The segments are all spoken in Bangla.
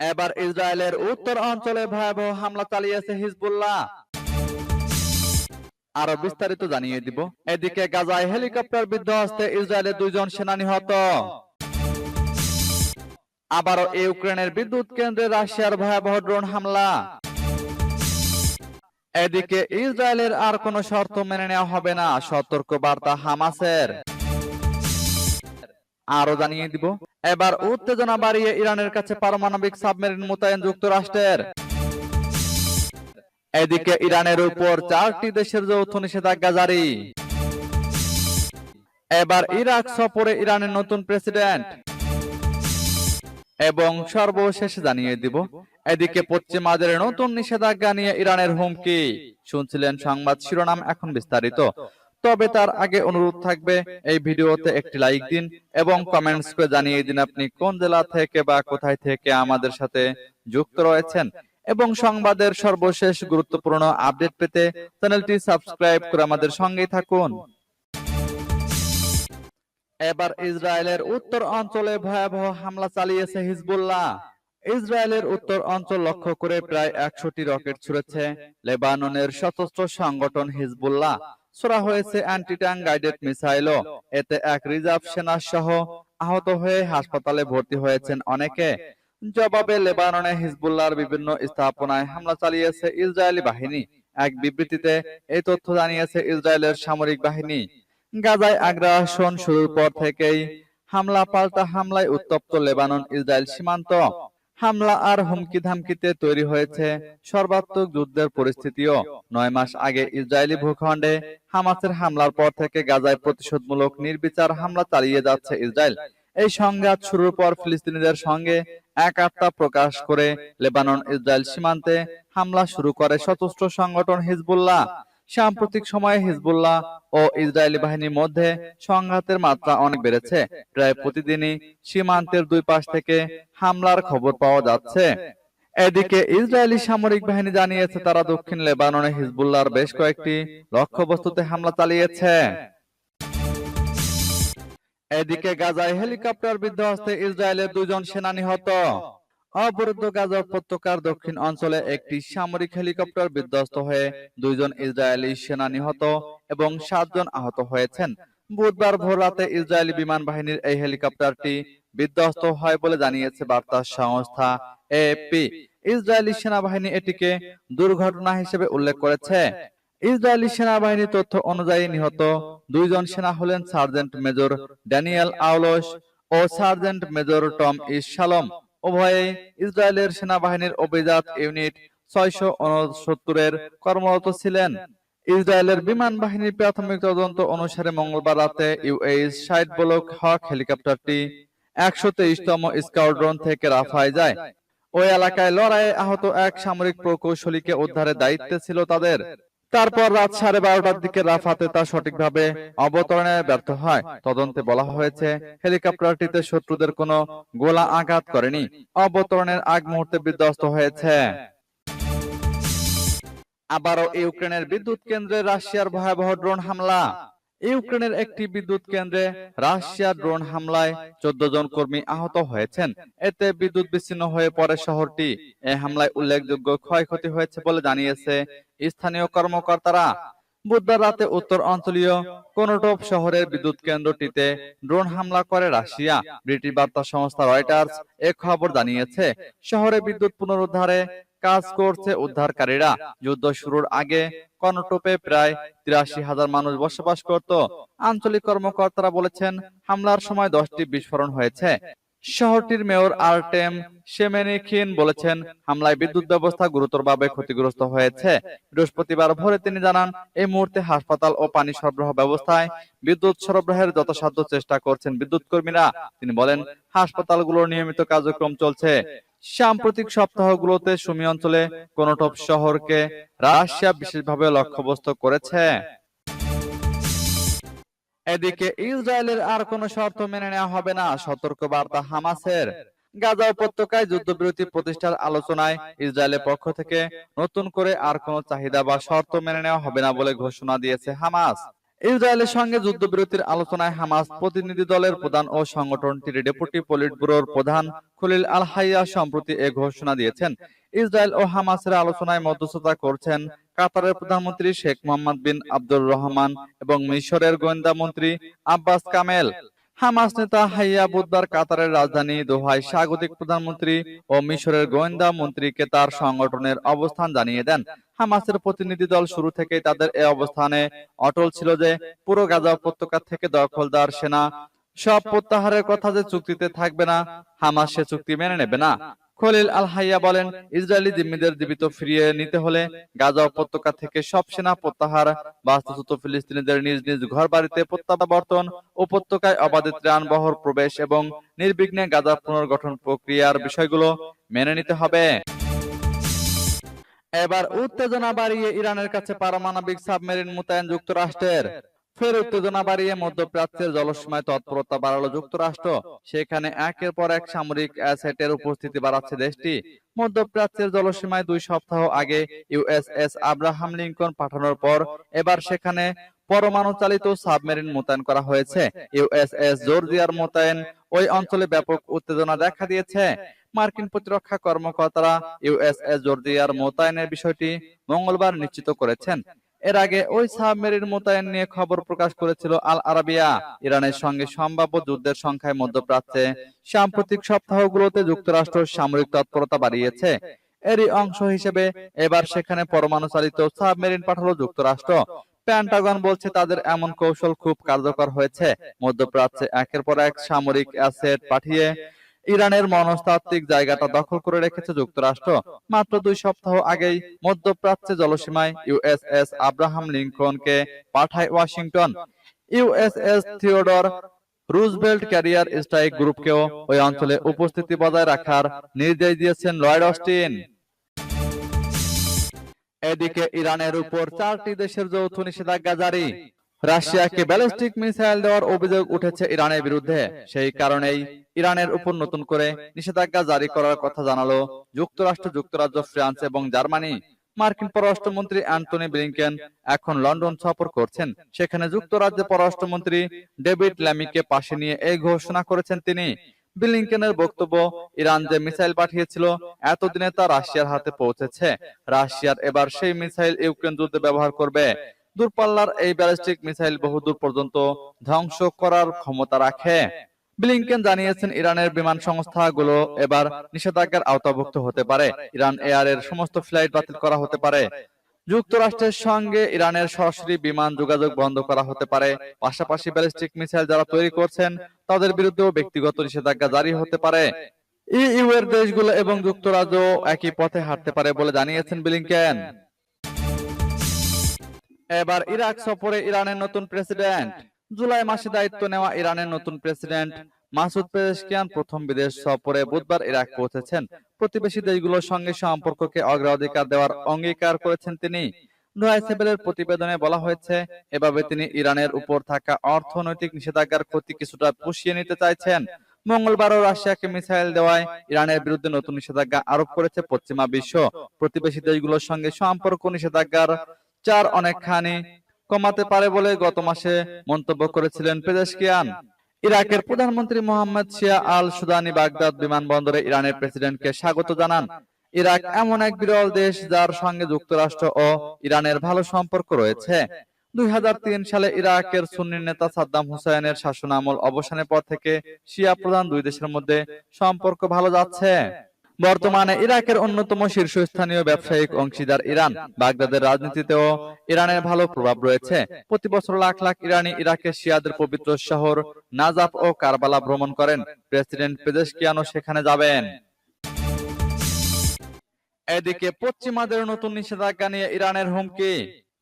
এবার ইসরায়েলের উত্তর অঞ্চলে ভয়াবহ হামলা চালিয়েছে হিজবুল্লাহ। আরও বিস্তারিত জানিয়ে দিব। এদিকে গাজায় হেলিকপ্টার বিধ্বস্তে ইসরায়েলের দুইজন সেনা নিহত আবারও ইউক্রেনের বিদ্যুৎ কেন্দ্রে রাশিয়ার ভয়াবহ ড্রোন হামলা। এদিকে ইসরায়েলের আর কোনো শর্ত মেনে নেওয়া হবে না সতর্ক বার্তা হামাসের। আরও জানিয়ে দিব। এবার উত্তেজনা বাড়িয়ে ইরানের কাছে পারমাণবিক সাবমেরিন মোতায়েন যুক্তরাষ্ট্রের। এদিকে ইরানের উপর চারটি দেশের যৌথ নিষেধাজ্ঞা জারি। এবার ইরাক সফরে ইরানের নতুন প্রেসিডেন্ট। এবং সর্বশেষ জানিয়ে দিব, এদিকে পশ্চিমাদের নতুন নিষেধাজ্ঞা নিয়ে ইরানের হুমকি। শুনছিলেন সংবাদ শিরোনাম এখন বিস্তারিত। তবে তার আগে অনুরোধ থাকবে, এই ভিডিওতে একটি লাইক দিন এবং কমেন্টস করে জানিয়ে দিন আপনি কোন জেলা থেকে বা কোথায় থেকে আমাদের সাথে যুক্ত রয়েছেন। এবং সংবাদের সর্বশেষ গুরুত্বপূর্ণ আপডেট পেতে চ্যানেলটি সাবস্ক্রাইব করে আমাদের সঙ্গেই থাকুন। এবার ইসরায়েলের উত্তর অঞ্চলে ভয়াবহ হামলা চালিয়েছে হিজবুল্লাহ। ইসরায়েলের উত্তর অঞ্চল লক্ষ্য করে প্রায় একশোটি রকেট ছুড়েছে লেবাননের সশস্ত্র সংগঠন হিজবুল্লাহ। ছোড়া হয়েছে অ্যান্টি ট্যাঙ্ক গাইডেড মিসাইলও এতে এক রিজার্ভ সেনা সহ আহত হয়ে হাসপাতালে ভর্তি হয়েছেন অনেকে। জবাবে লেবাননে হিজবুল্লাহর বিভিন্ন স্থাপনায় হামলা চালিয়েছে ইসরায়েলি বাহিনী। এক বিবৃতিতে এই তথ্য জানিয়েছে ইসরায়েলের সামরিক বাহিনী। গাজায় আগ্রাসন শুরুর পর থেকেই হামলা পাল্টা হামলায় উত্তপ্ত লেবানন ইসরায়েল সীমান্ত। হামলা আর হুমকি ধামকিতে তৈরি হয়েছে সর্বাত্মক যুদ্ধের পরিস্থিতিও নয় মাস আগে ইসরায়েলি ভূখণ্ডে হামাসের হামলার পর থেকে গাজায় প্রতিশোধমূলক নির্বিচার হামলা চালিয়ে যাচ্ছে ইসরায়েল। এই সংঘাত শুরুর পর ফিলিস্তিনিদের সঙ্গে একাত্মতা প্রকাশ করে লেবানন ইসরায়েল সীমান্তে হামলা শুরু করে সশস্ত্র সংগঠন হিজবুল্লাহ। সাম্প্রতিক সময়ে হিজবুল্লাহ ও ইসরায়েলি বাহিনীর মধ্যে সংঘাতের মাত্রা অনেক বেড়েছে। প্রায় প্রতিদিনই সীমান্তের দুই পাশ থেকে হামলার খবর পাওয়া যাচ্ছে। এদিকে ইসরায়েলি সামরিক বাহিনী জানিয়েছে, তারা দক্ষিণ লেবাননে হিজবুল্লাহর বেশ কয়েকটি লক্ষ্যবস্তুতে হামলা চালিয়েছে। এদিকে গাজায় হেলিকপ্টার বিধ্বস্তে ইসরায়েলের দুজন সেনা নিহত। অবরুদ্ধ গাজা উপত্যকার দক্ষিণ অঞ্চলে একটি সামরিক হেলিকপ্টার বিধ্বস্ত হয়ে দুইজন ইসরায়েলি সেনা নিহত এবং সাতজন আহত হয়েছেন। বুধবার ভোর রাতে ইসরায়েলি বিমান বাহিনীর এই হেলিকপ্টারটি বিধ্বস্ত হয় বলে জানিয়েছে বার্তা সংস্থা এপি ইসরায়েলি সেনাবাহিনী এটিকে দুর্ঘটনা হিসেবে উল্লেখ করেছে। ইসরায়েলি সেনাবাহিনীর তথ্য অনুযায়ী নিহত দুইজন সেনা হলেন সার্জেন্ট মেজর ড্যানিয়েল আউলস ও সার্জেন্ট মেজর টম ইস উভয়েই ইসরায়েলের সেনাবাহিনীর অভিজাত ইউনিট ছয়শো উনসত্তরের কর্মরত ছিলেন। ইসরায়েলের বিমান বাহিনীর প্রাথমিক তদন্ত অনুসারে মঙ্গলবার রাতে ইউএইচ ষাট ব্লক হক হেলিকপ্টারটি একশো তেইশতম স্কোয়াড্রন থেকে রাফায় যায়। ওই এলাকায় লড়াইয়ে আহত এক সামরিক প্রকৌশলীকে উদ্ধারের দায়িত্বে ছিল তাদের। তারপর রাত সাড়ে বারোটার দিকে রাফাতে তা সঠিকভাবে অবতরণে ব্যর্থ হয়। তদন্তে বলা হয়েছে, হেলিকপ্টারটিতে শত্রুদের কোনো গোলা আঘাত করেনি। অবতরণের আগ মুহূর্তে বিধ্বস্ত হয়েছে। আবারও ইউক্রেনের বিদ্যুৎ কেন্দ্রে রাশিয়ার ভয়াবহ ড্রোন হামলা। ইউক্রেনের একটি বিদ্যুৎ কেন্দ্রে রাশিয়ার ড্রোন হামলায় চোদ্দ জন কর্মী আহত হয়েছেন। এতে বিদ্যুৎ বিচ্ছিন্ন হয়ে পড়ে শহরটি। এই হামলায় উল্লেখযোগ্য ক্ষয়ক্ষতি হয়েছে বলে জানিয়েছে স্থানীয় কর্মকর্তারা। বুধবার রাতে উত্তর অঞ্চলীয় কোনোটোপ শহরের বিদ্যুৎ কেন্দ্রটিতে ড্রোন হামলা করে রাশিয়া। ব্রিটিশ বার্তা সংস্থা রয়টার্স এ খবর জানিয়েছে, শহরে বিদ্যুৎ পুনরুদ্ধারে কাজ করছে উদ্ধারকারীরা। যুদ্ধ শুরুর আগে কর্ণটোপে প্রায় তিরাশি হাজার মানুষ বসবাস করত। আঞ্চলিক কর্মকর্তারা বলেছেন হামলার সময় দশটি বিস্ফোরণ হয়েছে। শহরটির মেয়র আর্টেম সেমেনিখিন বলেছেন, হামলায় বিদ্যুৎ ব্যবস্থা গুরুতরভাবে ক্ষতিগ্রস্ত হয়েছে। বৃহস্পতিবার ভোরে তিনি জানান, এই মুহূর্তে হাসপাতাল ও পানি সরবরাহ ব্যবস্থায় বিদ্যুৎ সরবরাহের যথাসাধ্য চেষ্টা করছেন বিদ্যুৎ কর্মীরা। তিনি বলেন, হাসপাতালগুলোর নিয়মিত কার্যক্রম চলছে। সাম্প্রতিক সপ্তাহগুলোতে সুমি অঞ্চলে কোনোটপ শহরকে রাশিয়া বিশেষভাবে লক্ষ্যবস্তু করেছে। এদিকে ইসরায়েলের আর কোনো শর্ত মেনে নেওয়া হবে না সতর্ক বার্তা হামাসের। গাজা উপত্যকায় যুদ্ধবিরতি প্রতিষ্ঠার আলোচনায় ইসরায়েলের পক্ষ থেকে নতুন করে আর কোনো চাহিদা বা শর্ত মেনে নেওয়া হবে না বলে ঘোষণা দিয়েছে হামাস। ইসরায়েলের সঙ্গে যুদ্ধবিরতির আলোচনায় হামাস প্রতিনিধি দলের প্রধান ও সংগঠনটির ডেপুটি পলিট ব্যুরোর প্রধান খলিল আল হাইয়া সম্প্রতি এ ঘোষণা দিয়েছেন। ইসরায়েল ও হামাসের আলোচনায় মধ্যস্থতা করছেন কাতারের প্রধানমন্ত্রী শেখ মোহাম্মদ বিন আব্দুর রহমান এবং মিশরের গোয়েন্দা মন্ত্রী আব্বাস কামেল। হামাস নেতা হাইয়া বুধবার কাতারের রাজধানী দোহায় স্বাগতিক প্রধানমন্ত্রী ও মিশরের গোয়েন্দা মন্ত্রীকে তার সংগঠনের অবস্থান জানিয়ে দেন। হামাসের প্রতিনিধি দল শুরু থেকেই তাদের এ অবস্থানে অটল ছিল যে, পুরো গাজা উপত্যকা থেকে দখলদার সেনা সব প্রত্যাহারের কথা যে চুক্তিতে থাকবে না, হামাস সে চুক্তি মেনে নেবে না। খলিল আল হাইয়া বলেন, ইসরায়েলি জিম্মিদের জীবিত ফিরিয়ে নিতে হলে গাজা উপত্যকা থেকে সব সেনা প্রত্যাহার, বাস্তুচ্যুত ফিলিস্তিনিদের নিজ নিজ ঘর বাড়িতে প্রত্যাবর্তন, উপত্যকায় অবাধে ত্রাণ বহর প্রবেশ এবং নির্বিঘ্নে গাজা পুনর্গঠন প্রক্রিয়ার বিষয়গুলো মেনে নিতে হবে। এবার উত্তেজনা বাড়িয়ে ইরানের কাছে পারমাণবিক সাবমেরিন মোতায়েন যুক্তরাষ্ট্রের। ফের উত্তেজনা বাড়িয়ে মধ্যপ্রাচ্যের জলসীমায় তৎপরতা বাড়ালো যুক্তরাষ্ট্র। সেখানে একের পর এক সামরিক অ্যাসেটের উপস্থিতি বাড়াচ্ছে দেশটি। মধ্যপ্রাচ্যের জলসীমায় দুই সপ্তাহ আগে ইউএসএস আব্রাহাম লিঙ্কন পাঠানোর পর এবার সেখানে পরমাণু চালিত সাবমেরিন মোতায়েন করা হয়েছে। ইউএসএস জর্জিয়ার মোতায়েন ওই অঞ্চলে ব্যাপক উত্তেজনা দেখা দিয়েছে। মার্কিন প্রতিরক্ষা কর্মকর্তারা ইউএসএস জর্জিয়ার মোতায়েনের বিষয়টি মঙ্গলবার নিশ্চিত করেছেন। এর আগে ওই সাবমেরিন মোতায়েন নিয়ে খবর প্রকাশ করেছিল আল আরাবিয়া ইরানের সঙ্গে সম্ভাব্য যুদ্ধের সংখ্যায় মধ্যপ্রাচ্যে সাম্প্রতিক সপ্তাহগুলোতে যুক্তরাষ্ট্র সামরিক তৎপরতা বাড়িয়েছে। এরই অংশ হিসেবে এবার সেখানে পরমাণু চালিত সাবমেরিন পাঠালো যুক্তরাষ্ট্র। প্যান্টাগন বলছে তাদের এমন কৌশল খুব কার্যকর হয়েছে। মধ্যপ্রাচ্যে একের পর এক সামরিক অ্যাসেট পাঠিয়ে ইরানের মনস্তাত্ত্বিক জায়গাটা দখল করে রেখেছে যুক্তরাষ্ট্র। মাত্র দুই সপ্তাহ আগেই মধ্যপ্রাচ্যে জলসীমায় ইউএসএস আব্রাহাম লিঙ্কনকে পাঠায় Washington. USS Theodore Roosevelt carrier strike গ্রুপকেও ওই অঞ্চলে উপস্থিতি বজায় রাখার নির্দেশ দিয়েছেন লয়েড অস্টিন। এদিকে ইরানের উপর চারটি দেশের যৌথ নিষেধাজ্ঞা জারি। রাশিয়াকে ব্যালিস্টিক মিসাইল দেওয়ার অভিযোগ উঠেছে ইরানের বিরুদ্ধে। সেই কারণেই ইরানের উপর নতুন করে নিষেধাজ্ঞা জারি করার কথা জানালো যুক্তরাষ্ট্র, যুক্তরাজ্য, ফ্রান্স এবং জার্মানি। মার্কিন পররাষ্ট্রমন্ত্রী অ্যান্টনি ব্লিংকেন এখন লন্ডন সফর করছেন। সেখানে যুক্তরাজ্যের পররাষ্ট্রমন্ত্রী ডেভিড ল্যামিকে পাশে নিয়ে এই ঘোষণা করেছেন তিনি। ব্লিংকেনের বক্তব্য, ইরান যে মিসাইল পাঠিয়েছিল, এতদিনে তা রাশিয়ার হাতে পৌঁছেছে। রাশিয়ার এবার সেই মিসাইল ইউক্রেন যুদ্ধে ব্যবহার করবে। দূরপাল্লার এই ব্যালিস্টিক মিসাইল বহুদূর পর্যন্ত ধ্বংস করার ক্ষমতা রাখে। ব্লিংকেন জানিয়েছেন, ইরানের বিমান সংস্থাগুলো এবার নিষেধাজ্ঞার আওতাভুক্ত হতে পারে। ইরান এয়ার এর সমস্ত ফ্লাইট বাতিল করা হতে পারে। যুক্তরাষ্ট্রের সঙ্গে ইরানের সরাসরি বিমান যোগাযোগ বন্ধ করা হতে পারে। পাশাপাশি ব্যালিস্টিক মিসাইল যারা তৈরি করছেন, তাদের বিরুদ্ধেও ব্যক্তিগত নিষেধাজ্ঞা জারি হতে পারে। ইউ এর দেশগুলো এবং যুক্তরাজ্য একই পথে হাঁটতে পারে বলে জানিয়েছেন ব্লিংকেন। এবার ইরাক সফরে ইরানের নতুন প্রেসিডেন্ট। জুলাই মাসে দায়িত্ব নেওয়া ইরানের নতুন প্রেসিডেন্ট মাসুদ পেজেশকিয়ান প্রথম বিদেশ সফরে বুধবার ইরাক পৌঁছেছেন। প্রতিবেশী দেশগুলোর সঙ্গে সম্পর্ককে অগ্রাধিকার দেওয়ার অঙ্গীকার করেছেন তিনি। প্রতিবেদনে বলা হয়েছে এভাবে তিনি ইরানের উপর থাকা অর্থনৈতিক নিষেধাজ্ঞার ক্ষতি কিছুটা পুষিয়ে নিতে চাইছেন। মঙ্গলবারও রাশিয়াকে মিসাইল দেওয়ায় ইরানের বিরুদ্ধে নতুন নিষেধাজ্ঞা আরোপ করেছে পশ্চিমা বিশ্ব প্রতিবেশী দেশগুলোর সঙ্গে সম্পর্ক নিষেধাজ্ঞার চার অনেকখানি কমাতে পারে বলে গত মাসে মন্তব্য করেছিলেন পেজেশকিয়ান ইরাকের প্রধানমন্ত্রী মোহাম্মদ শিয়া আল সুদানি বাগদাদ বিমানবন্দরে ইরানের প্রেসিডেন্টকে স্বাগত জানান। ইরাক এমন এক বিরল দেশ যার সঙ্গে যুক্তরাষ্ট্র ও ইরানের ভালো সম্পর্ক রয়েছে। দুই হাজার তিন সালে ইরাকের সুন্নি নেতা সাদ্দাম হুসাইনের শাসনামল অবসানের পর থেকে শিয়া প্রধান দুই দেশের মধ্যে সম্পর্ক ভালো যাচ্ছে। বর্তমানে ইরাকের অন্যতম শীর্ষস্থানীয় ব্যবসায়িক অংশীদার ইরান। বাগদাদের রাজনীতিতেও ইরানের ভালো প্রভাব রয়েছে। প্রতি বছর লাখ লাখ ইরানি ইরাকের শিয়াদের পবিত্র শহর নাজাফ ও কারবালা ভ্রমণ করেন। প্রেসিডেন্ট পেজেশকিয়ানও সেখানে যাবেন। এদিকে পশ্চিমাদের নতুন নিষেধাজ্ঞা নিয়ে ইরানের হুমকি।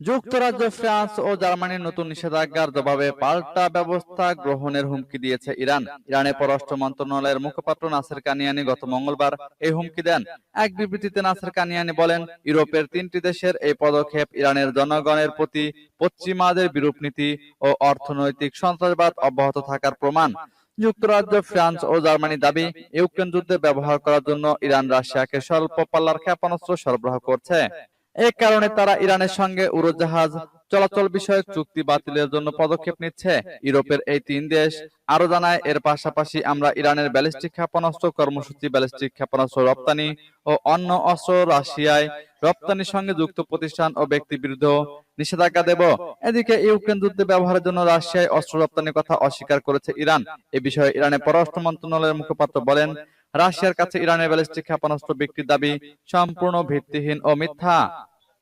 যুক্তরাজ্য, ফ্রান্স ও জার্মানির নতুন নিষেধাজ্ঞার জবাবে পাল্টা ব্যবস্থা গ্রহণের হুমকি দিয়েছে ইরান। ইরানের পররাষ্ট্র মন্ত্রণালয়ের মুখপাত্র নাসের কানিয়ানি গত মঙ্গলবার এই হুমকি দেন। এক বিবৃতিতে নাসের কানিয়ানি বলেন, ইউরোপের তিনটি দেশের এই পদক্ষেপ ইরানের জনগণের প্রতি পশ্চিমাদের বিরূপ নীতি ও অর্থনৈতিক সন্ত্রাসবাদ অব্যাহত থাকার প্রমাণ। যুক্তরাজ্য, ফ্রান্স ও জার্মানি দাবি, ইউক্রেন যুদ্ধে ব্যবহার করার জন্য ইরান রাশিয়াকে স্বল্প পাল্লার ক্ষেপণাস্ত্র সরবরাহ করছে। এ কারণে তারা ইরানের সঙ্গে উড়োজাহাজ চলাচল বিষয়ক চুক্তি বাতিলের জন্য পদক্ষেপ নিচ্ছে। ইউরোপের এই তিন দেশ আরও জানায়, এর পাশাপাশি আমরা ইরানের ব্যালিস্টিক ক্ষেপণাস্ত্র, কর্মসূচি, ব্যালিস্টিক ক্ষেপণাস্ত্র রপ্তানি ও অন্য অস্ত্র রাশিয়ায় রপ্তানির সঙ্গে যুক্ত প্রতিষ্ঠান ও ব্যক্তি বিরুদ্ধ নিষেধাজ্ঞা দেব। এদিকে ইউক্রেন যুদ্ধে ব্যবহারের জন্য রাশিয়ায় অস্ত্র রপ্তানির কথা অস্বীকার করেছে ইরান। এ বিষয়ে ইরানের পররাষ্ট্র মন্ত্রণালয়ের মুখপাত্র বলেন রাশিয়ার কাছে ইরানের ব্যালিস্টিক ক্ষেপণাস্ত্র বিক্রির দাবি সম্পূর্ণ ভিত্তিহীন ও মিথ্যা।